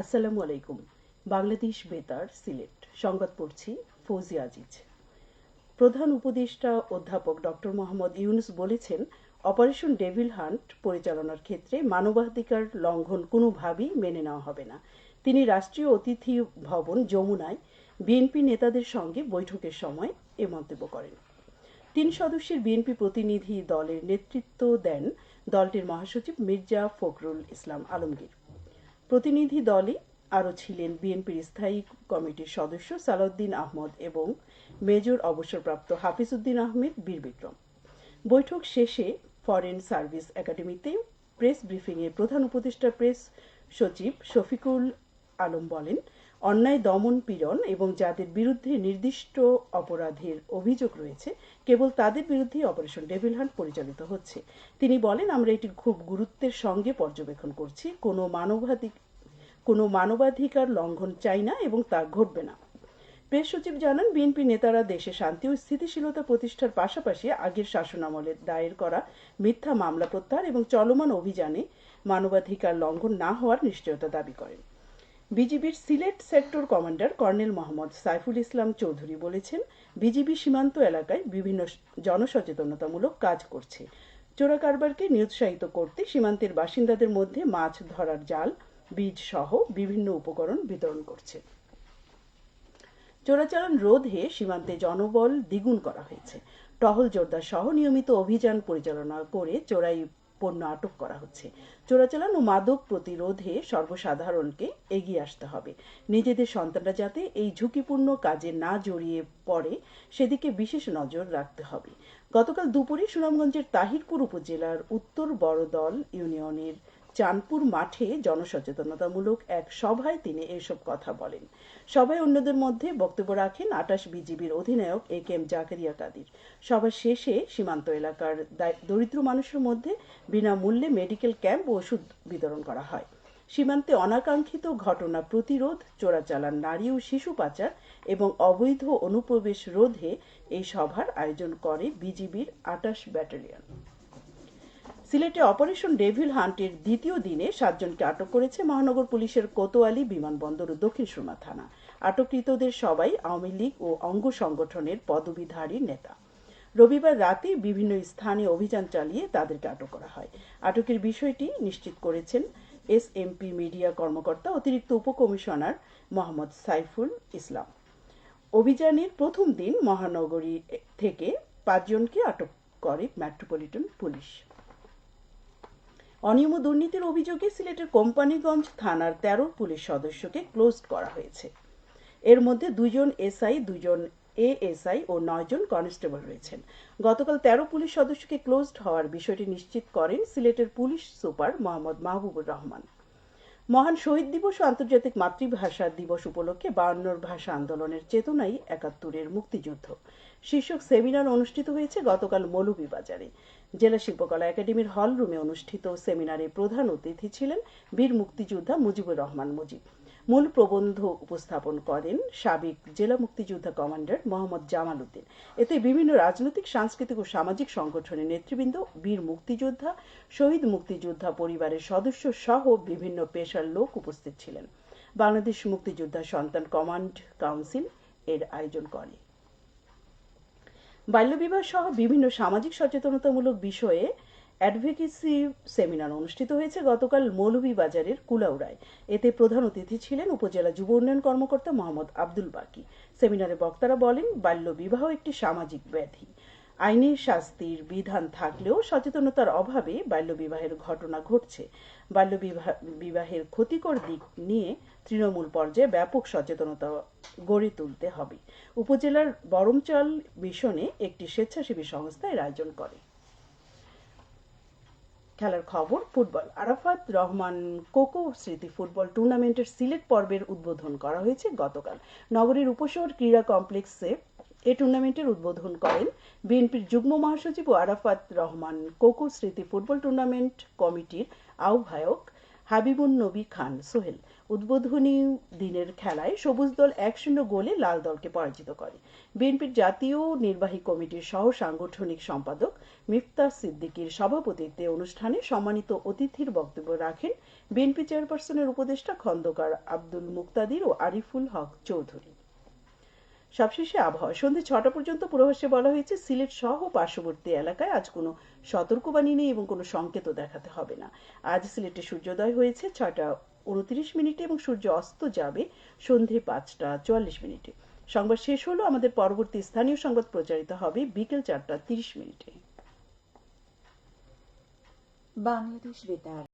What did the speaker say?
আসসালামু আলাইকুম। বাংলাদেশ বেতার, সিলেট। সংবাদ পড়ছি ফৌজি আজিজ। প্রধান উপদেষ্টা অধ্যাপক ডক্টর মোহাম্মদ ইউনুস বলেছেন, অপারেশন ডেভিল হান্ট পরিচালনার ক্ষেত্রে মানবাধিকার লঙ্ঘন কোনোভাবেই মেনে নেওয়া হবে না। তিনি রাষ্ট্রীয় অতিথি ভবন যমুনায় বিএনপি নেতাদের সঙ্গে বৈঠকের সময় এ মন্তব্য করেন। তিন সদস্যের বিএনপি প্রতিনিধি দলের নেতৃত্ব দেন দলটির মহাসচিব মির্জা ফখরুল ইসলাম আলমগীর। প্রতিনিধি দলে আরও ছিলেন বিএনপির স্থায়ী কমিটির সদস্য সালাউদ্দিন আহমদ এবং মেজর অবসরপ্রাপ্ত হাফিজউদ্দিন আহমেদ বীরবিক্রম বৈঠক শেষে ফরেন সার্ভিস একাডেমিতে প্রেস ব্রিফিংয়ে প্রধান উপদেষ্টা প্রেস সচিব শফিকুল আলম বলেন অন্যায় দমন পীড়ন এবং যাদের বিরুদ্ধে নির্দিষ্ট অপরাধের অভিযোগ রয়েছে, কেবল তাদের বিরুদ্ধে অপারেশন ডেভিল হান্ট পরিচালিত হচ্ছে। তিনি বলেন, আমরা এটি খুব গুরুত্বের সঙ্গে পর্যবেক্ষণ করছি। কোনো মানবাধিক কোনো মানবাধিকার লঙ্ঘন চাই না এবং তা ঘটবে না। প্রেস সচিব জানান, বিএনপি নেতারা দেশে শান্তি ও স্থিতিশীলতা প্রতিষ্ঠার পাশাপাশি আগের শাসনামলে দায়ের করা মিথ্যা মামলা প্রত্যাহার এবং চলমান অভিযানে মানবাধিকার লঙ্ঘন না হওয়ার নিশ্চয়তা দাবি করেন। বিজিবির Sylhet sector commander colonel Mohammad Saiful Islam Chowdhury বলেছেন, বিজিবি সীমান্ত এলাকায় বিভিন্ন জনসচেতনতামূলক কাজ করছে। চোরা কারবারকে নিরুৎসাহিত করতে সীমান্তের বাসিন্দাদের মধ্যে মাছ ধরার জাল, বীজ সহ বিভিন্ন উপকরণ বিতরণ করছে। চোরাচালান রোধে সীমান্তে জনবল দ্বিগুণ করা হয়েছে। টহল জোরদার সহ নিয়মিত অভিযান পরিচালনা করে চোরাই পণ্য আটক করা হচ্ছে। চোরাচালান ও মাদক প্রতিরোধে সর্বসাধারণকে এগিয়ে আসতে হবে। নিজেদের সন্তানরা যাতে এই ঝুঁকিপূর্ণ কাজে না জড়িয়ে পড়ে, সেদিকে বিশেষ নজর রাখতে হবে। গতকাল দুপুরে সুনামগঞ্জের তাহিরপুর উপজেলার উত্তর বড়দল ইউনিয়নের চাঁদপুর মাঠে জনসচেতনতামূলক এক সভায় তিনি এসব কথা বলেন। সভায় অন্যদের মধ্যে বক্তব্য রাখেন আটাশ বিজিবির অধিনায়ক A K M Zakaria Kadir. সভা শেষে সীমান্ত এলাকার দরিদ্র মানুষের মধ্যে বিনামূল্যে মেডিকেল ক্যাম্প ও ওষুধ বিতরণ করা হয়। সীমান্তে অনাকাঙ্ক্ষিত ঘটনা প্রতিরোধ, চোরাচালান নারী ও শিশু পাচার এবং অবৈধ অনুপ্রবেশ রোধে এই সভার আয়োজন করে বিজিবির আটাশ ব্যাটালিয়ন। সিলেটে অপারেশন ডেভিল হান্টের দ্বিতীয় দিনে সাতজনকে আটক করেছে মহানগর পুলিশের কোতোয়ালি বিমানবন্দর ও দক্ষিণ সুরমা থানা। আটককৃতদের সবাই আওয়ামী লীগ ও অঙ্গ সংগঠনের পদবিধারী নেতা। রবিবার রাতে বিভিন্ন স্থানে অভিযান চালিয়ে তাদেরকে আটক করা হয়। আটকের বিষয়টি নিশ্চিত করেছেন এস এমপি মিডিয়া কর্মকর্তা অতিরিক্ত উপকমিশনার মোহাম্মদ সাইফুল ইসলাম। অভিযানের প্রথম দিন মহানগরী থেকে পাঁচজনকে আটক করে মেট্রোপলিটন পুলিশ। অনিয়ম দুর্নীতির অভিযোগে সিলেটের কোম্পানিগঞ্জ থানার তেরো পুলিশ সদস্যকে ক্লোজ করা হয়েছে। এর মধ্যে দুজন এসআই দুজন এএসআই ও নয়জন কনস্টেবল রয়েছেন। গতকাল তেরো পুলিশ সদস্যকে ক্লোজড হওয়ার বিষয়টি নিশ্চিত করেন সিলেটের পুলিশ সুপার মোহাম্মদ মাহবুবুর রহমান। মহান শহীদ দিবস ও আন্তর্জাতিক মাতৃভাষা দিবস উপলক্ষে বায়ান্নর ভাষা আন্দোলনের চেতনাই একাত্তরের মুক্তিযুদ্ধ। শীর্ষক সেমিনার অনুষ্ঠিত হয়েছে গতকাল মৌলভীবাজারে। জেলা শিল্পকলা একাডেমির হল রুমে অনুষ্ঠিত সেমিনারে প্রধান অতিথি ছিলেন বীর মুক্তিযোদ্ধা মুজিবুর রহমান মুজিব। মূল প্রবন্ধ উপস্থাপন করেন সাবেক জেলা মুক্তিযোদ্ধা কমান্ডার মোহাম্মদ জামাল উদ্দিন। এতে বিভিন্ন রাজনৈতিক, সাংস্কৃতিক ও সামাজিক সংগঠনের নেতৃবৃন্দ, বীর মুক্তিযোদ্ধা, শহীদ মুক্তিযোদ্ধা পরিবারের সদস্য সহ বিভিন্ন পেশার লোক উপস্থিত ছিলেন। বাংলাদেশ মুক্তিযোদ্ধা সন্তান কমান্ড কাউন্সিল এর আয়োজন করে। বাল্যবিবাহ সহ বিভিন্ন সামাজিক সচেতনতামূলক বিষয়ে অ্যাডভোকেসি সেমিনার অনুষ্ঠিত হয়েছে গতকাল মৌলভীবাজারের কুলাউড়ায়। এতে প্রধান অতিথি ছিলেন উপজেলা যুব উন্নয়ন কর্মকর্তা মোহাম্মদ আব্দুল বাকি। সেমিনারে বক্তারা বলেন বাল্য বিবাহ একটি সামাজিক ব্যাধি। আইনি শাস্তির বিধান থাকলেও সচেতনতার অভাবে বাল্যবিবাহের ঘটনা ঘটছে। বাল্য বিবাহের ক্ষতিকর দিক নিয়ে তৃণমূল পর্যায়ে ব্যাপক সচেতনতা গড়ে তুলতে হবে। উপজেলার বরমচাল মিশনে একটি স্বেচ্ছাসেবী সংস্থা এর আয়োজন করে। খেলার খবর, ফুটবল। আরাফাত রহমান কোকো স্মৃতি ফুটবল টুর্নামেন্টের সিলেট পর্বের উদ্বোধন করা হয়েছে গতকাল। নগরীর উপশহর ক্রীড়া কমপ্লেক্সে এ টুর্নামেন্টের উদ্বোধন করেন বিএনপির যুগ্ম মহাসচিব ও আরাফাত রহমান কোকো স্মৃতি ফুটবল টুর্নামেন্ট কমিটির আহ্বায়ক হাবিবুন নবী খান, সোহেল। উদ্বোধনী দিনের খেলায় সবুজ দল এক শূন্য গোলে লাল দলকে পরাজিত করে। বিএনপির জাতীয় নির্বাহী কমিটির সহ সাংগঠনিক সম্পাদক মিফতার সিদ্দিকীর সভাপতিত্বে অনুষ্ঠানে সম্মানিত অতিথির বক্তব্য রাখেন বিএনপি চেয়ারপারসনের উপদেষ্টা খন্দকার আব্দুল মুক্তাদির ও আরিফুল হক চৌধুরী। সবশেষে আবহাওয়া। সন্ধ্যে ছটা পর্যন্ত পূর্বাভাসে বলা হয়েছে, সিলেট সহ পার্শ্ববর্তী এলাকায় আজ কোনো সতর্কবাণী নেই এবং কোনো সংকেতও দেখাতে হবে না। আজ সিলেটে সূর্যোদয় হয়েছে ছটা উনত্রিশ মিনিটে এবং সূর্য অস্ত যাবে সন্ধে পাঁচটা চুয়াল্লিশ মিনিটে। সংবাদ শেষ হলো, আমাদের পরবর্তী স্থানীয় সংবাদ প্রচারিত হবে বিকেল চারটা তিরিশ মিনিটে। বাংলাদেশ বেতার।